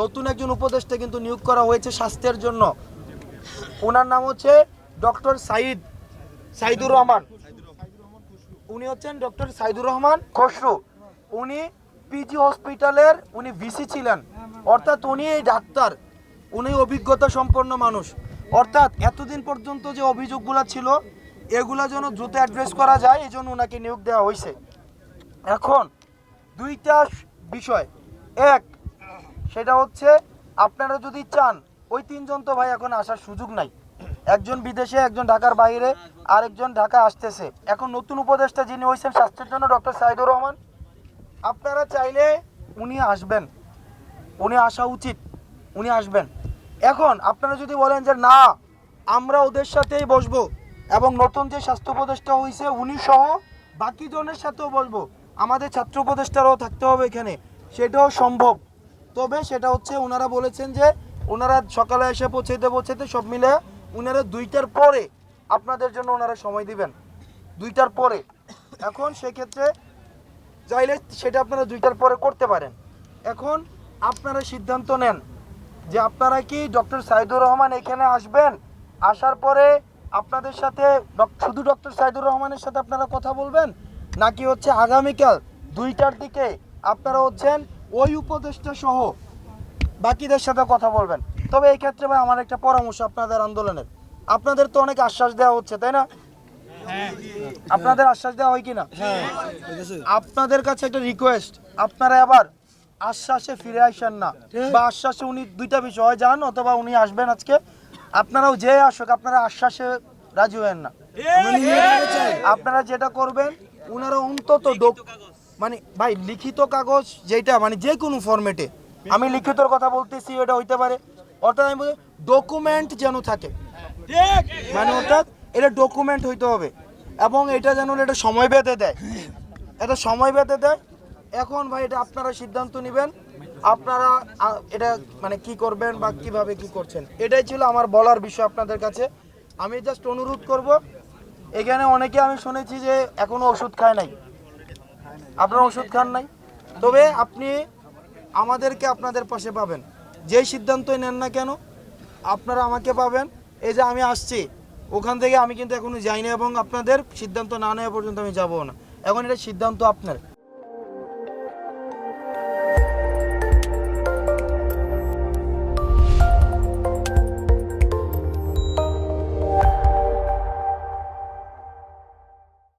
নতুন একজন উপদেষ্টা কিন্তু নিয়োগ করা হয়েছে স্বাস্থ্যের জন্য। ওনার নাম হচ্ছে ডক্টর সাইদ, সাইদুর রহমান। উনি হচ্ছেন ডক্টর সাইদুর রহমান খসরু। উনি পিজি হসপিটালের, উনি ভিসি ছিলেন। অর্থাৎ উনি এই ডাক্তার। উনি অভিজ্ঞতা সম্পন্ন মানুষ। অর্থাৎ এতদিন পর্যন্ত যে অভিযোগগুলো ছিল, এগুলো যেন দ্রুত অ্যাড্রেস করা যায়, এই জন্য ওনাকে নিয়োগ দেওয়া হয়েছে। এখন দুইটা বিষয়। এক সেটা হচ্ছে আপনারা যদি চান, ওই তিনজন তো ভাই এখন আসার সুযোগ নাই। একজন বিদেশে, একজন ঢাকার বাইরে, আরেকজন ঢাকা আসতেছে। এখন নতুন উপদেষ্টা যিনি হয়েছেন স্বাস্থ্যের জন্য ডক্টর সাইদুর রহমান, আপনারা চাইলে উনি আসবেন। উনি আসা উচিত। উনি আসবেন। এখন আপনারা যদি বলেন যে, না, আমরা ওদের সাথেই বসবো এবং নতুন যে স্বাস্থ্য উপদেষ্টা হয়েছে উনি সহ বাকি জনের সাথেও বসবো। আমাদের ছাত্র উপদেষ্টারাও থাকতে হবে এখানে। সেটাও সম্ভব। তবে সেটা হচ্ছে ওনারা বলেছেন যে ওনারা সকালে এসে পৌঁছাইতে পৌঁছাইতে সব মিলে ওনারা দুইটার পরে আপনাদের জন্য ওনারা সময় দিবেন। দুইটার পরে। এখন সেক্ষেত্রে চাইলে সেটা আপনারা দুইটার পরে করতে পারেন। এখন আপনারা সিদ্ধান্ত নেন যে আপনারা কি ডক্টর সাইদুর রহমান এখানে আসবেন? আসার পরে আপনাদের সাথে শুধু ডক্টর সাইদুর রহমানের সাথে আপনারা কথা বলবেন? নাকি হচ্ছে আগামীকাল দুইটার দিকে আপনারা হচ্ছেন ওই উপদেষ্টা সহ বাকিদের সাথে কথা বলবেন। তবে এই ক্ষেত্রে ভাই আমার একটা পরামর্শ আপনাদের আন্দোলনের। আপনাদের তো অনেক আশ্বাস দেওয়া হচ্ছে, তাই না? আপনাদের আশ্বাস দেওয়া হয় কি না আপনাদের কাছে একটা রিকোয়েস্ট আপনারা আবার আশ্বাসে ফিরে আসেন না। বা আশ্বাসে উনি দুইটা বিষয় যান অথবা উনি আসবেন আজকে। আপনারাও যে আসুক, আপনারা আশ্বাসে রাজি হয়েন না। আপনারা যেটা করবেন, উনারা অন্তত মানে ভাই, লিখিত কাগজ যেটা মানে যে কোনো ফরম্যাটে আমি লিখিতর কথা বলতেছি ওটা হইতে পারে। অর্থাৎ আমি বলি ডকুমেন্ট যেন থাকে। মানে অর্থাৎ, এটা ডকুমেন্ট হইতে হবে। এবং এটা যেন এটা সময় বেঁধে দেয়। এটা সময় বেঁধে দেয়। এখন ভাই, এটা আপনারা সিদ্ধান্ত নেবেন। আপনারা এটা মানে কি করবেন বা কীভাবে কি করছেন। এটাই ছিল আমার বলার বিষয় আপনাদের কাছে। আমি জাস্ট অনুরোধ করব, এখানে অনেকে আমি শুনেছি যে এখনও ওষুধ খায় নাই। আপনারা ওষুধ খান নাই। তবে আপনি আমাদেরকে আপনাদের পাশে পাবেন। যেই সিদ্ধান্তই নেন না কেন, আপনারা আমাকে পাবেন। এই যে আমি আসছি, ওখান থেকে আমি কিন্তু এখনও যাইনি এবং আপনাদের সিদ্ধান্ত না নেওয়া পর্যন্ত আমি যাব না। এখন এটা সিদ্ধান্ত আপনার।